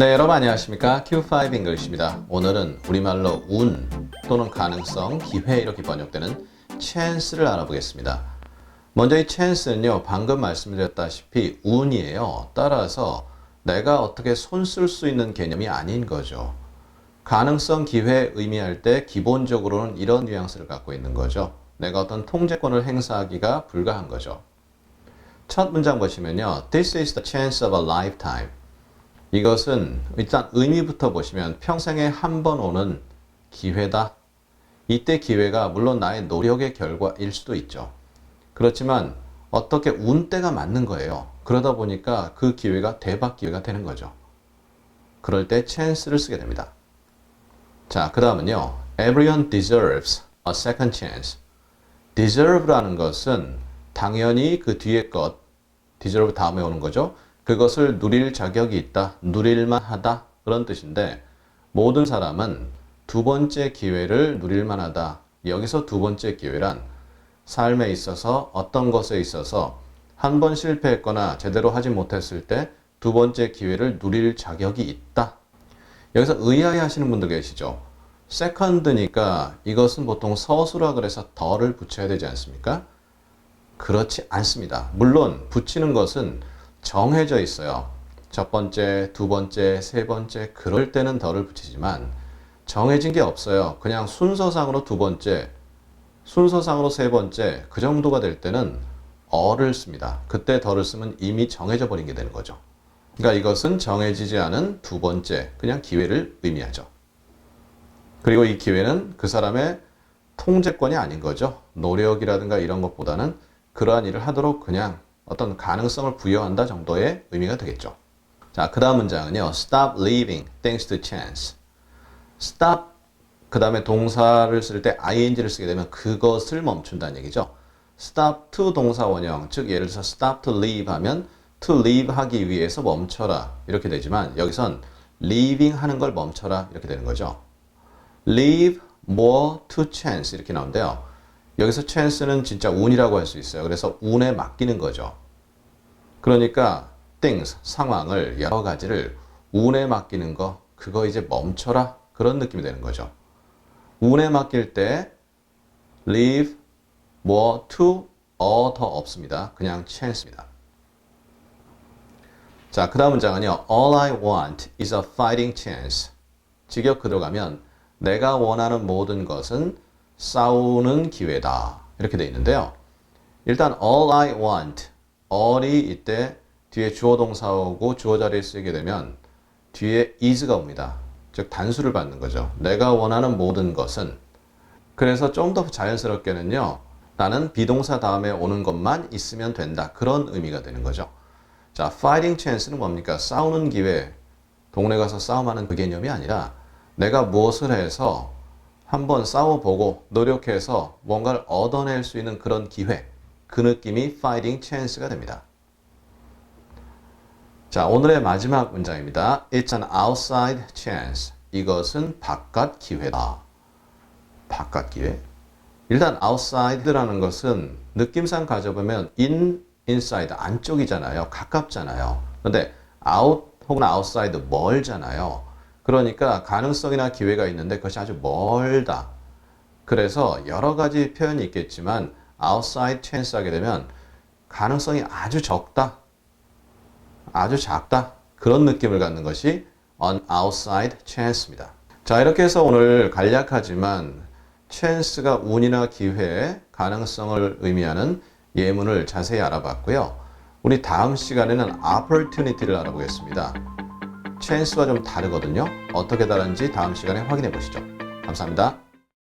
네, 여러분 안녕하십니까? Q5 English입니다. 오늘은 우리말로 운 또는 가능성, 기회 이렇게 번역되는 chance를 알아보겠습니다. 먼저 이 chance는요, 방금 말씀드렸다시피 운이에요. 따라서 내가 어떻게 손 쓸 수 있는 개념이 아닌 거죠. 가능성, 기회 의미할 때 기본적으로는 이런 뉘앙스를 갖고 있는 거죠. 내가 어떤 통제권을 행사하기가 불가한 거죠. 첫 문장 보시면요. This is the chance of a lifetime. 이것은 일단 의미부터 보시면 평생에 한 번 오는 기회다. 이때 기회가 물론 나의 노력의 결과일 수도 있죠. 그렇지만 어떻게 운때가 맞는 거예요. 그러다 보니까 그 기회가 대박 기회가 되는 거죠. 그럴 때 chance를 쓰게 됩니다. 자, 그 다음은요. Everyone deserves a second chance. deserve라는 것은 당연히 그 뒤에 것, deserve 다음에 오는 거죠. 그것을 누릴 자격이 있다, 누릴만 하다, 그런 뜻인데, 모든 사람은 두 번째 기회를 누릴만 하다. 여기서 두 번째 기회란 삶에 있어서 어떤 것에 있어서 한 번 실패했거나 제대로 하지 못했을 때 두 번째 기회를 누릴 자격이 있다. 여기서 의아해 하시는 분들 계시죠? 세컨드니까 이것은 보통 서술화 그래서 덜을 붙여야 되지 않습니까? 그렇지 않습니다. 물론 붙이는 것은 정해져 있어요. 첫 번째, 두 번째, 세 번째 그럴 때는 덜을 붙이지만 정해진 게 없어요. 그냥 순서상으로 두 번째, 순서상으로 세 번째 그 정도가 될 때는 어를 씁니다. 그때 덜을 쓰면 이미 정해져 버린 게 되는 거죠. 그러니까 이것은 정해지지 않은 두 번째 그냥 기회를 의미하죠. 그리고 이 기회는 그 사람의 통제권이 아닌 거죠. 노력이라든가 이런 것보다는 그러한 일을 하도록 그냥 어떤 가능성을 부여한다 정도의 의미가 되겠죠. 자, 그 다음 문장은요. Stop leaving thanks to chance. Stop 그 다음에 동사를 쓸 때 ing를 쓰게 되면 그것을 멈춘다는 얘기죠. Stop to 동사 원형, 즉 예를 들어서 stop to leave 하면 to leave 하기 위해서 멈춰라 이렇게 되지만 여기선 leaving 하는 걸 멈춰라 이렇게 되는 거죠. leave more to chance 이렇게 나오는데요. 여기서 chance는 진짜 운이라고 할 수 있어요. 그래서 운에 맡기는 거죠. 그러니까 things, 상황을 여러 가지를 운에 맡기는 거 그거 이제 멈춰라 그런 느낌이 되는 거죠. 운에 맡길 때 leave more to 어 더 없습니다. 그냥 chance입니다. 자, 그 다음 문장은요. All I want is a fighting chance. 직역 그대로 가면 내가 원하는 모든 것은 싸우는 기회다. 이렇게 돼 있는데요. 일단 all I want, all이 이때 뒤에 주어 동사 오고 주어 자리에 쓰게 되면 뒤에 is가 옵니다. 즉 단수를 받는 거죠. 내가 원하는 모든 것은 그래서 좀 더 자연스럽게는요. 나는 비동사 다음에 오는 것만 있으면 된다. 그런 의미가 되는 거죠. 자, fighting chance는 뭡니까? 싸우는 기회. 동네 가서 싸움하는 그 개념이 아니라 내가 무엇을 해서 한번 싸워보고 노력해서 뭔가를 얻어낼 수 있는 그런 기회. 그 느낌이 fighting chance가 됩니다. 자, 오늘의 마지막 문장입니다. It's an outside chance. 이것은 바깥 기회다. 바깥 기회. 일단 outside라는 것은 느낌상 가져보면 in, inside 안쪽이잖아요. 가깝잖아요. 근데 out 혹은 outside 멀잖아요. 그러니까 가능성이나 기회가 있는데 그것이 아주 멀다. 그래서 여러 가지 표현이 있겠지만 outside chance 하게 되면 가능성이 아주 적다. 아주 작다. 그런 느낌을 갖는 것이 an outside chance입니다. 자, 이렇게 해서 오늘 간략하지만 chance가 운이나 기회, 가능성을 의미하는 예문을 자세히 알아봤고요. 우리 다음 시간에는 opportunity를 알아보겠습니다. chance와 좀 다르거든요. 어떻게 다른지 다음 시간에 확인해 보시죠. 감사합니다.